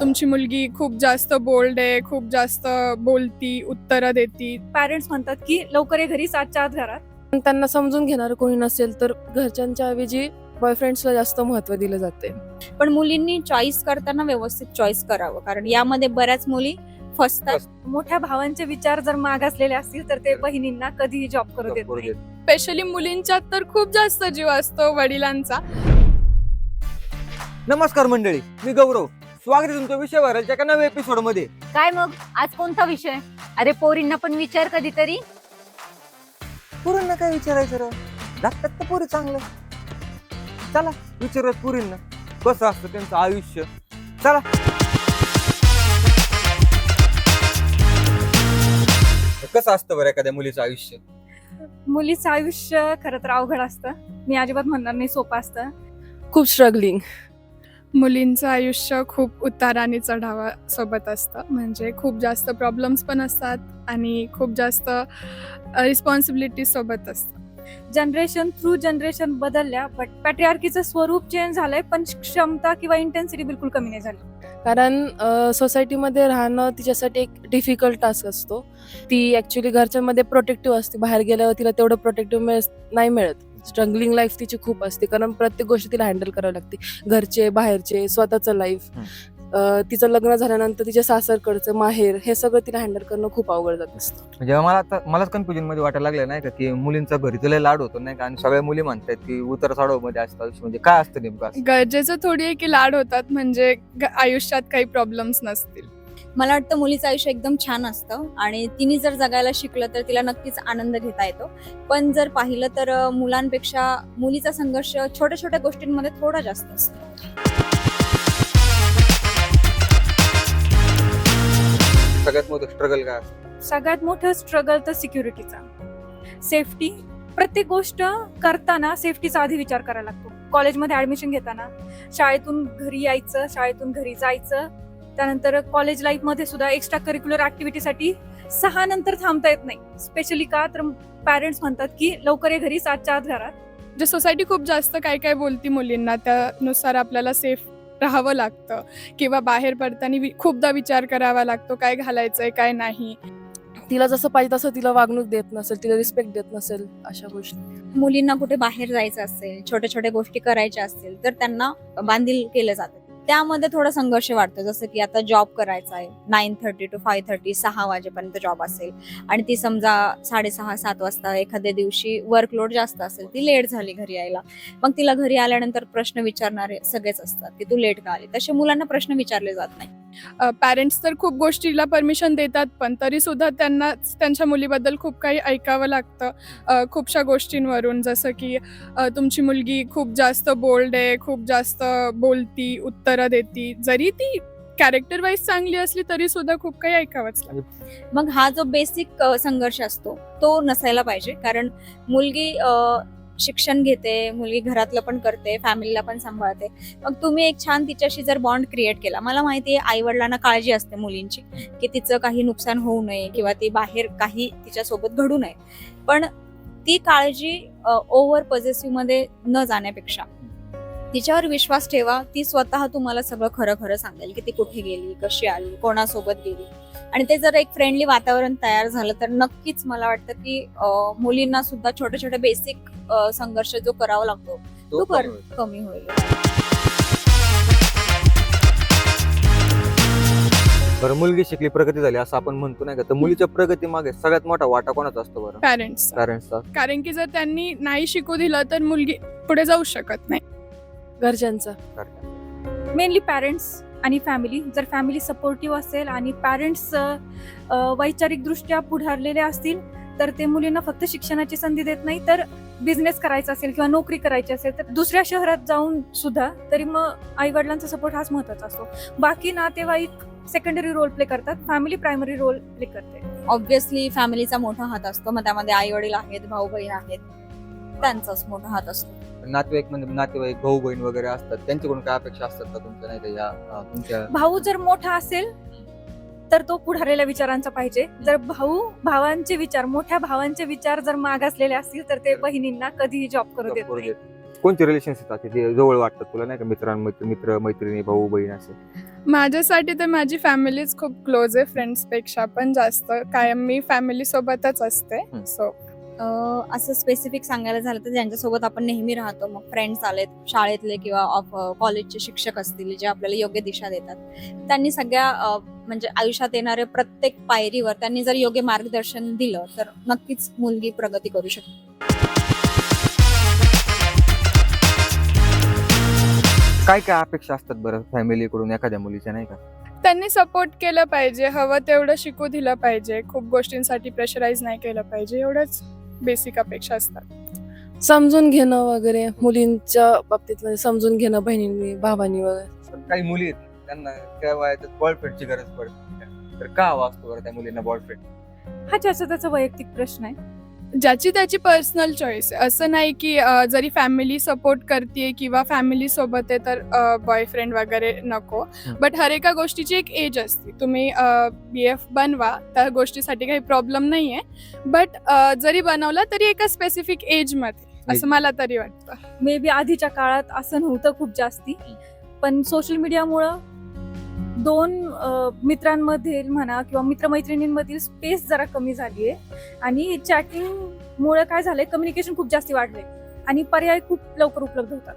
तुमची मुलगी खूप जास्त बोल्ड आहे खूप जास्त बोलती उत्तरं देती. पॅरेंट्स म्हणतात की लवकर ये घरी सातच्या आत घरात. पण त्यांना समजून घेणार कोणी नसेल तर घरच्यांच्या ऐवजी बॉयफ्रेंड्सला जास्त महत्त्व दिलं जाते. पण मुलींनी चॉईस करताना व्यवस्थित चॉईस करावं. कारण यामध्ये बऱ्याच मुली फसतात. मोठ्या भावांचे विचार जर मागासलेले असतील तर ते बहिणींना कधीही जॉब करू देत नाही. स्पेशली मुलींच्यात तर खूप जास्त जीव असतो वडिलांचा. नमस्कार मंडळी मी गौरव. स्वागत आहे तुमचं विषय भरायच्या एका नव्या एपिसोडमध्ये. काय मग? आज कोणता विषय? अरे पोरींना पण विचार कधीतरी. पुरींना काय विचारायचं राव लागतात तर पुरी चांगलं? चला विचारत पुरींना. कसं असतं त्यांचं आयुष्य? चला. कसं असतं बरं एखाद्या मुलीचं आयुष्य? मुलीचं आयुष्य खरं तर अवघड असतं. मी अजिबात म्हणणार नाही सोपं असतं. खूप स्ट्रगलिंग मुलींचं आयुष्य खूप उतार आणि चढावा सोबत असतं. म्हणजे खूप जास्त प्रॉब्लेम्स पण असतात आणि खूप जास्त रिस्पॉन्सिबिलिटी सोबत असतं. जनरेशन थ्रू जनरेशन बदलल्या बट पॅट्रिआर्कीचं स्वरूप चेंज झालंय पण क्षमता किंवा इंटेन्सिटी बिलकुल कमी नाही झाली. कारण सोसायटीमध्ये राहणं तिच्यासाठी एक डिफिकल्ट टास्क असतो. ती ॲक्च्युली घरच्यांमध्ये प्रोटेक्टिव्ह असते. बाहेर गेल्यावर तिला तेवढं प्रोटेक्टिव्ह मिळ नाही मिळत. स्ट्रगलिंग लाईफ तिची खूप असते. कारण प्रत्येक गोष्ट तिला हँडल करावी लागते. घरचे बाहेरचे स्वतःचं लाईफ तिचं लग्न झाल्यानंतर तिच्या सासरकडचं माहेर हे सगळं तिला हँडल करणं खूप अवघड जात असतं. म्हणजे मला आता मलाच कन्फ्युजनमध्ये वाटायला लागलं नाही का की मुलींचा घरी तुला लाड होतो नाही का? आणि सगळ्या मुली म्हणतात की उतर चढवमध्ये असतं आयुष्य म्हणजे काय असतं नेमकं? गरजेचं थोडी आहे की लाड होतात. म्हणजे आयुष्यात काही प्रॉब्लेम्स नसतील. मला वाटतं मुलीचं आयुष्य एकदम छान असतं आणि तिने जर जगायला शिकलं तर तिला नक्कीच आनंद घेता येतो. पण जर पाहिलं तर मुलांपेक्षा मुलीचा संघर्ष छोट्या छोट्या गोष्टींमध्ये थोडा जास्त असतो. सगळ्यात मोठं स्ट्रगल काय सगळ्यात मोठं स्ट्रगल तर सिक्युरिटीचा सेफ्टी प्रत्येक गोष्ट करताना सेफ्टीचा आधी विचार करायला लागतो. कॉलेजमध्ये ऍडमिशन घेताना शाळेतून घरी यायचं शाळेतून घरी जायचं त्यानंतर कॉलेज लाईफमध्ये सुद्धा एक्स्ट्रा करिक्युलर ऍक्टिव्हिटीसाठी सहा नंतर थांबता येत नाही. स्पेशली का? तर पॅरेंट्स म्हणतात की लवकर ये घरी सातच्या आत घरात. म्हणजे सोसायटी खूप जास्त काय काय बोलती मुलींना त्यानुसार आपल्याला सेफ राहावं लागतं. किंवा बाहेर पडताना खूपदा विचार करावा लागतो काय घालायचंय काय नाही. तिला जसं पाहिजे तसं तिला वागणूक देत नसेल तिला रिस्पेक्ट देत नसेल अशा गोष्टी. मुलींना कुठे बाहेर जायचं असेल छोट्या छोट्या गोष्टी करायच्या असतील तर त्यांना बांधील केलं जातं. त्यामध्ये थोडा संघर्ष वाटतो जसं की आता जॉब करायचा आहे. Nine thirty to five thirty सहा वाजेपर्यंत जॉब असेल. आणि ती समजा साडेसहा सात वाजता एखाद्या दिवशी वर्कलोड जास्त असेल ती लेट झाली घरी यायला. मग तिला घरी आल्यानंतर प्रश्न विचारणारे सगळेच असतात की तू लेट का आली? तसे मुलांना प्रश्न विचारले जात नाही. पॅरेंट्स तर खूप गोष्टीला परमिशन देतात पण तरी सुद्धा त्यांना त्यांच्या मुलीबद्दल खूप काही ऐकावं लागतं. खूपशा गोष्टींवरून जसं की तुमची मुलगी खूप जास्त बोल्ड आहे खूप जास्त बोलती उत्तर देती. जरी ती कॅरेक्टर वाईज चांगली असली तरी सुद्धा खूप काही ऐकावंच लागतं. मग हा जो बेसिक संघर्ष असतो तो नसायला पाहिजे. कारण मुलगी अ, शिक्षण घेते मुलगी घरातलं पण करते फॅमिलीला पण सांभाळते. मग तुम्ही एक छान तिच्याशी जर बॉन्ड क्रिएट केला. मला माहिती आहे आई वडिलांना काळजी असते मुलींची की तिचं काही नुकसान होऊ नये किंवा ती बाहेर काही तिच्यासोबत घडू नये. पण ती काळजी ओव्हर पॉझिटिव्हमध्ये न जाण्यापेक्षा तिच्यावर विश्वास ठेवा. ती स्वतः तुम्हाला सगळं खरं खरं सांगेल की ती कुठे गेली कशी आली कोणासोबत गेली. आणि ते जर एक फ्रेंडली वातावरण तयार झालं तर नक्कीच मला वाटतं की मुलींना सुद्धा छोटे छोटे बेसिक संघर्ष जो करावा लागतो तो कर कमी होईल. बरं मुलगी शिकली प्रगती झाली असं आपण म्हणतो नाही का? तर मुलीच्या प्रगती मागे सगळ्यात मोठा वाटा कोणाचा असतो बरं? पॅरेंट्स पॅरेंट्सचा कारण की जर त्यांनी नाही शिकू दिलं तर मुलगी पुढे जाऊ शकत नाही. घरच्यांचा. मेनली पॅरेंट्स आणि फॅमिली जर फॅमिली सपोर्टिव्ह असेल आणि पॅरेंट्स वैचारिकदृष्ट्या पुढारलेले असतील तर ते मुलींना फक्त शिक्षणाची संधी देत नाही तर बिझनेस करायचा असेल किंवा नोकरी करायची असेल तर दुसऱ्या शहरात जाऊन सुद्धा तरी मग आई वडिलांचा सपोर्ट हाच महत्त्वाचा असतो. बाकी नातेवाईक सेकंडरी रोल प्ले करतात फॅमिली प्रायमरी रोल प्ले करते. ऑब्व्हियसली फॅमिलीचा मोठा हात असतो मग त्यामध्ये आई वडील आहेत भाऊ बहीण आहेत त्यांचाच मोठा हात असतो. नातेवाईक म्हणजे नातेवाईक भाऊ बहीण वगैरे असतात त्यांच्याकडून काय अपेक्षा असतात का तुमच्या? नाही का या अं, तुमच्या भाऊ जर मोठा असेल तर तो पुढारलेल्या विचारांचा पाहिजे. जर भाऊ भावांचे विचार मोठ्या भावांचे विचार जर मागासलेले असतील तर ते बहिणींना कधीही जॉब करू देत नाही. कोणते ते जवळ वाटतात तुला नाही का? मित्रांमध्ये मित्र मैत्रिणी भाऊ बहीण असे. माझ्यासाठी तर माझी फॅमिलीच खूप क्लोज आहे फ्रेंड्सपेक्षा पण जास्त. कायम मी फॅमिली सोबतच असते. सो असं स्पेसिफिक सांगायला झालं तर ज्यांच्यासोबत आपण नेहमी राहतो मग फ्रेंड्स आलेत शाळेतले किंवा ऑफ कॉलेजचे शिक्षक असतील जे आपल्याला योग्य दिशा देतात. त्यांनी सगळ्या म्हणजे आयुष्यात येणाऱ्या प्रत्येक पायरीवर त्यांनी जर योग्य मार्गदर्शन दिलं तर नक्कीच मुलगी प्रगती करू शकते काय काय अपेक्षा असतात बरं फॅमिलीकडून एखाद्या मुलीच्या नाही का? त्यांनी सपोर्ट केलं पाहिजे हवं तेवढं शिकू दिलं पाहिजे खूप गोष्टींसाठी प्रेशराईज नाही केलं पाहिजे एवढंच. बेसिक अपेक्षा असतात. समजून घेणं वगैरे मुलींच्या बाबतीत म्हणजे समजून घेणं बहिणींनी भावांनी वगैरे. काही मुली आहेत त्यांना त्या वयात बॉयफ्रेंडची गरज पडते. तर का हवा असतो बरं त्या मुलींना बॉयफ्रेंड हा ज्याचा त्याचा वैयक्तिक प्रश्न आहे. ज्याची त्याची पर्सनल चॉईस आहे. असं नाही की अं, जरी फॅमिली सपोर्ट करते किंवा फॅमिली सोबत आहे तर बॉयफ्रेंड वगैरे नको. बट हर एका गोष्टीची एक एज असते. तुम्ही बी एफ बनवा त्या गोष्टीसाठी काही प्रॉब्लेम नाही आहे बट जरी बनवला तरी एका स्पेसिफिक एजमध्ये असं मला तरी वाटतं. मे बी आधीच्या काळात असं नव्हतं खूप जास्ती. पण सोशल मीडियामुळं दोन मित्रांमधील म्हणा किंवा मित्रमैत्रिणींमधील स्पेस जरा कमी झाली आहे. आणि चॅटिंगमुळे काय झालंय कम्युनिकेशन खूप जास्ती वाढलंय. आणि पर्याय खूप लवकर उपलब्ध होतात.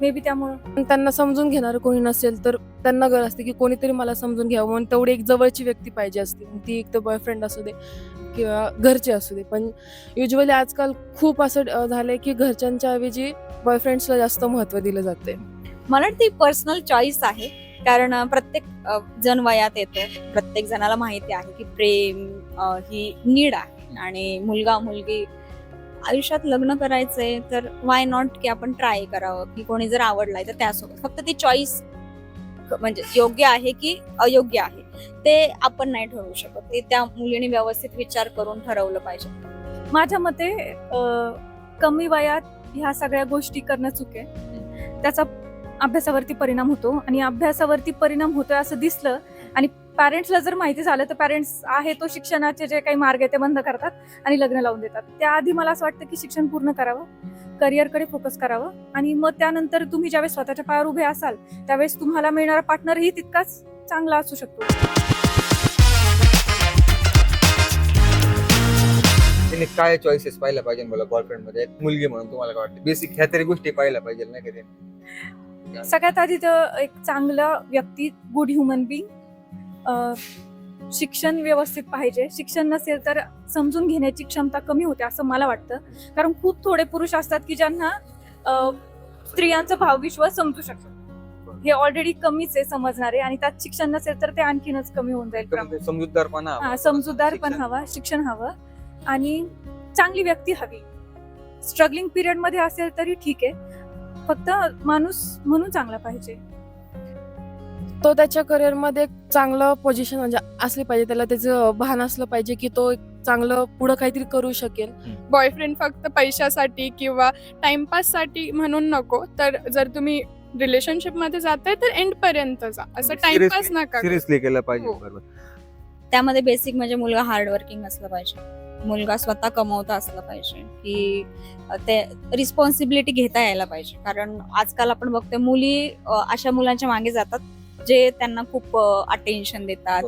मे बी त्यामुळं. पण त्यांना समजून घेणार कोणी नसेल तर त्यांना गरज असते की कोणीतरी मला समजून घ्यावं. म्हणून तेवढी एक जवळची व्यक्ती पाहिजे असते. ती एक तर बॉयफ्रेंड असू दे किंवा घरचे असू दे. पण युजली आजकाल खूप असं झालंय की घरच्यांच्या ऐवजी बॉयफ्रेंड्सला जास्त महत्त्व दिलं जाते मला वाटतं ती पर्सनल चॉईस आहे. कारण प्रत्येक जण वयात येतो प्रत्येक जणाला माहिती आहे की प्रेम ही नीड आहे. आणि मुलगा मुलगी आयुष्यात लग्न करायचंय तर वाय नॉट की आपण ट्राय करावं. की कोणी जर आवडलाय तर त्यासोबत. फक्त ती चॉईस म्हणजे योग्य आहे की अयोग्य आहे ते आपण नाही ठरवू शकत. ते त्या मुलीने व्यवस्थित विचार करून ठरवलं पाहिजे. माझ्या मते कमी वयात ह्या सगळ्या गोष्टी करणं चुके त्याचा अभ्यासावरती परिणाम होतो आणि अभ्यासावरती परिणाम होतोय असं दिसलं आणि पॅरेंट्सला जर माहिती झालं तर पॅरेंट्स आहे तो शिक्षणाचे जे काही मार्ग आहे ते बंद करतात आणि लग्न लावून देतात. त्याआधी मला असं वाटतं की शिक्षण पूर्ण करावं करिअरकडे फोकस करावं आणि मग त्यानंतर तुम्ही ज्यावेळेस स्वतःच्या पायावर उभे असाल त्यावेळेस तुम्हाला मिळणारा पार्टनरही तितकाच चांगला असू शकतो. काय चॉईसेस पाहिलं पाहिजे मला बॉयफ्रेंडमध्ये? एक मुलगी म्हणून तुम्हाला काय वाटतं? बेसिक ह्या तरी गोष्टी पाहिल्या पाहिजे नाही का सगळ्यात आधी तर एक चांगला व्यक्ती गुड ह्युमन बिंग शिक्षण व्यवस्थित पाहिजे. शिक्षण नसेल तर समजून घेण्याची क्षमता कमी होते असं मला वाटतं. कारण खूप थोडे पुरुष असतात की ज्यांना स्त्रियांचा भावविश्वास समजू शकतो. हे ऑलरेडी कमीच आहे समजणारे आणि त्यात शिक्षण नसेल तर ते आणखीनच कमी होऊन जाईल. समजूतदारपणा हवा. समजूतदार पण शिक्षण. हवा शिक्षण हवं आणि चांगली व्यक्ती हवी. स्ट्रगलिंग पिरियडमध्ये असेल तरी ठीक आहे. फक्त माणूस म्हणून चांगला पाहिजे. तो त्याच्या करिअरमध्ये एक चांगलं पोझिशन म्हणजे असली पाहिजे त्याला त्याचं भान असलं पाहिजे की तो एक चांगलं पुढं काहीतरी करू शकेल. बॉयफ्रेंड फक्त पैशासाठी किंवा टाइमपाससाठी म्हणून नको तर जर तुम्ही रिलेशनशिपमध्ये जाताय तर एंड पर्यंत जा. असं टाइमपास नका करू. सिरियसली केलं पाहिजे हो. बरोबर. त्यामध्ये बेसिक म्हणजे मुलगा हार्डवर्किंग असला पाहिजे. मुलगा स्वतः कमवता असला पाहिजे की ते रिस्पॉन्सिबिलिटी घेता यायला पाहिजे. कारण आजकाल आपण बघतोय मुली अशा मुलांच्या मागे जातात जे त्यांना खूप अटेन्शन देतात.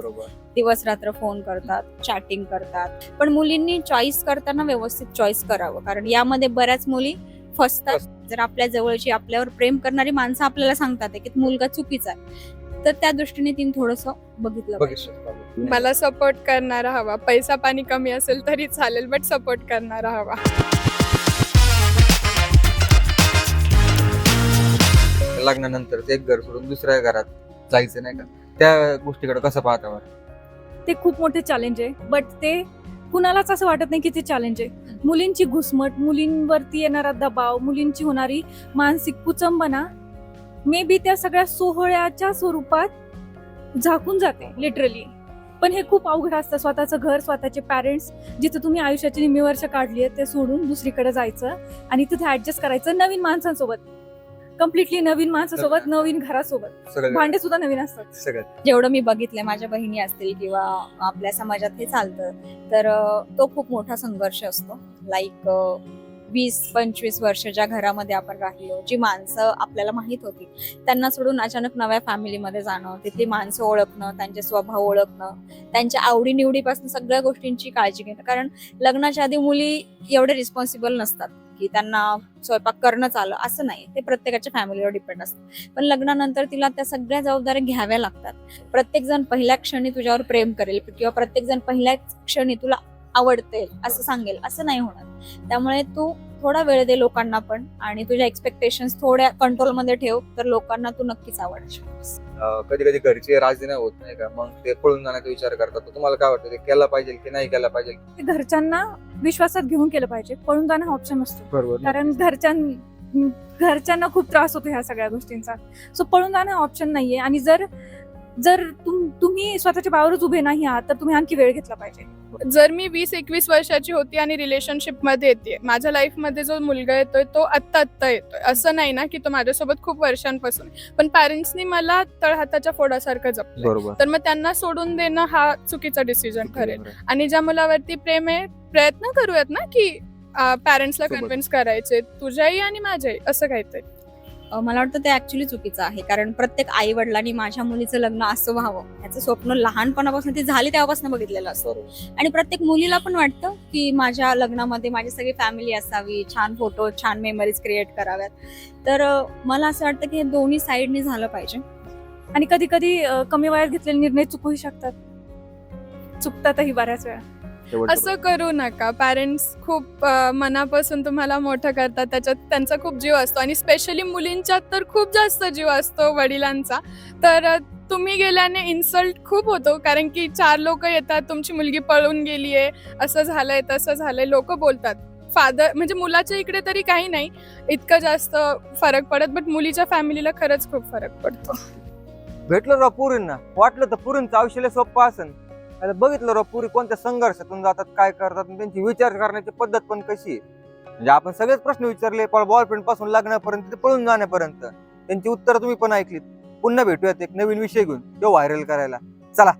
दिवस रात्र फोन करतात चॅटिंग करतात. पण मुलींनी चॉईस करताना व्यवस्थित चॉईस करावं. कारण यामध्ये बऱ्याच मुली फसतात. जर आपल्या जवळची आपल्यावर प्रेम करणारी माणसं आपल्याला सांगतात की मुलगा चुकीचा आहे. तर त्या दृष्टीने तिने थोडस बघितलं पाहिजे. मला सपोर्ट करणारा हवा. पैसा पाणी कमी असेल तरी चालेल बट सपोर्ट करणारा हवा. लग्नानंतर एक घर सोडून दुसऱ्या घरात जायचं नाही का? त्या गोष्टीकडे कसं पाहता बरं? ते खूप मोठे चॅलेंज आहे बट ते कुणालाच असं वाटत नाही की ते चॅलेंज आहे. मुलींची घुसमट मुलींवरती येणारा दबाव मुलींची मानसिक कुचंबना मे बी त्या सगळ्या सोहळ्याच्या स्वरूपात झाकून जाते लिटरली पण हे खूप अवघड असतं. स्वतःचं घर स्वतःचे पॅरेंट्स जिथं तुम्ही आयुष्याची निम्मी वर्ष काढली आहेत ते सोडून दुसरीकडे जायचं आणि तिथे ऍडजस्ट करायचं नवीन माणसांसोबत. कम्प्लिटली नवीन माणसासोबत नवीन घरासोबत. भांडे सुद्धा नवीन असतात. सगळं. जेवढं मी बघितलंय माझ्या बहिणी असतील किंवा आपल्या समाजात हे चालतं तर तो खूप मोठा संघर्ष असतो. लाईक वीस पंचवीस वर्ष ज्या घरामध्ये आपण राहिलो जी माणसं आपल्याला माहीत होती त्यांना सोडून अचानक नव्या फॅमिलीमध्ये जाणं तिथली माणसं ओळखणं त्यांचे स्वभाव ओळखणं त्यांच्या आवडीनिवडीपासून सगळ्या गोष्टींची काळजी घेणं. कारण लग्नाच्या आधी मुली एवढे रिस्पॉन्सिबल नसतात की त्यांना स्वयंपाक करणंच आलं असं नाही. ते प्रत्येकाच्या फॅमिलीवर डिपेंड असतं. पण लग्नानंतर तिला त्या सगळ्या जबाबदाऱ्या घ्याव्या लागतात. प्रत्येक जण पहिल्या क्षणी तुझ्यावर प्रेम करेल किंवा प्रत्येक जण पहिल्या क्षणी तुला आवडते असं सांगेल असं नाही होणार. त्यामुळे तू थोडा वेळ दे लोकांना पण आणि तुझ्या एक्सपेक्टेशन थोड्या कंट्रोलमध्ये ठेव तर लोकांना तू नक्कीच आवडशील. कधी कधी घरचे राजी नाही होत नाही का? मग ते पळून जाण्याचा विचार करतात. तुम्हाला काय वाटतं ते केला पाहिजे की नाही केला पाहिजे? घरच्यांना विश्वासात घेऊन केलं पाहिजे. पळून जाणं हा ऑप्शन बरोबर कारण घरच्यां घरच्यांना खूप त्रास होतो ह्या सगळ्या गोष्टींचा. सो पळून जाणं ऑप्शन नाहीये. आणि जर जर तुम तुम्ही स्वतःच्या पायावरच उभे नाही आहात तर तुम्ही आणखी वेळ घेतला पाहिजे. जर मी वीस एकवीस वर्षाची होती आणि रिलेशनशिपमध्ये येते माझ्या लाईफमध्ये जो मुलगा येतोय तो आत्ता आत्ता येतोय. असं नाही ना की तो माझ्यासोबत खूप वर्षांपासून. पण पॅरेंट्सनी मला तळहाताच्या फोडासारखं जपलं तर मग त्यांना सोडून देणं हा चुकीचा डिसिजन ठरेल. आणि ज्या मुलावरती प्रेम आहे प्रयत्न करूयात ना की पॅरेंट्सला. कन्व्हिन्स करायचे तुझ्याही आणि माझ्याही असं काहीतरी. मला वाटतं ते ऍक्च्युली चुकीचं आहे. कारण प्रत्येक आई वडिलांनी माझ्या मुलीचं लग्न असं व्हावं. याचं स्वप्न लहानपणापासून ते झाली तेव्हापासून बघितलेलं असं आणि प्रत्येक मुलीला पण वाटतं की माझ्या लग्नामध्ये माझी सगळी फॅमिली असावी छान फोटो छान मेमरीज क्रिएट कराव्यात. तर मला असं वाटतं की हे दोन्ही साईडनी झालं पाहिजे. आणि कधी कधी कमी वयात घेतलेले निर्णय चुकूही शकतात. चुकतातही बऱ्याच वेळा. असं करू नका. पॅरेंट्स खूप मनापासून तुम्हाला मोठं करतात. त्याच्यात त्यांचा खूप जीव असतो. आणि स्पेशली मुलींच्यात तर खूप जास्त जीव असतो वडिलांचा. तर तुम्ही गेल्याने इन्सल्ट खूप होतो. कारण की चार लोक येतात. तुमची मुलगी पळून गेली आहे असं झालंय तसं झालंय. लोक बोलतात. फादर म्हणजे मुलाच्या इकडे तरी काही नाही. इतकं जास्त फरक पडत. बट मुलीच्या फॅमिलीला खरंच खूप फरक पडतो. भेटलं पुरींना? वाटलं तर पुरींचं आयुष्याला सोपं असेल आता बघितलं राव पुरी कोणत्या संघर्षातून जातात काय करतात आणि त्यांची विचार करण्याची पद्धत पण कशी आहे? म्हणजे आपण सगळेच प्रश्न विचारले पण बॉलफ्रेंडपासून लग्नापर्यंत ते पळून जाण्यापर्यंत. त्यांची उत्तरं तुम्ही पण ऐकलीत. पुन्हा भेटूयात एक नवीन विषय घेऊन. तो व्हायरल करायला. चला.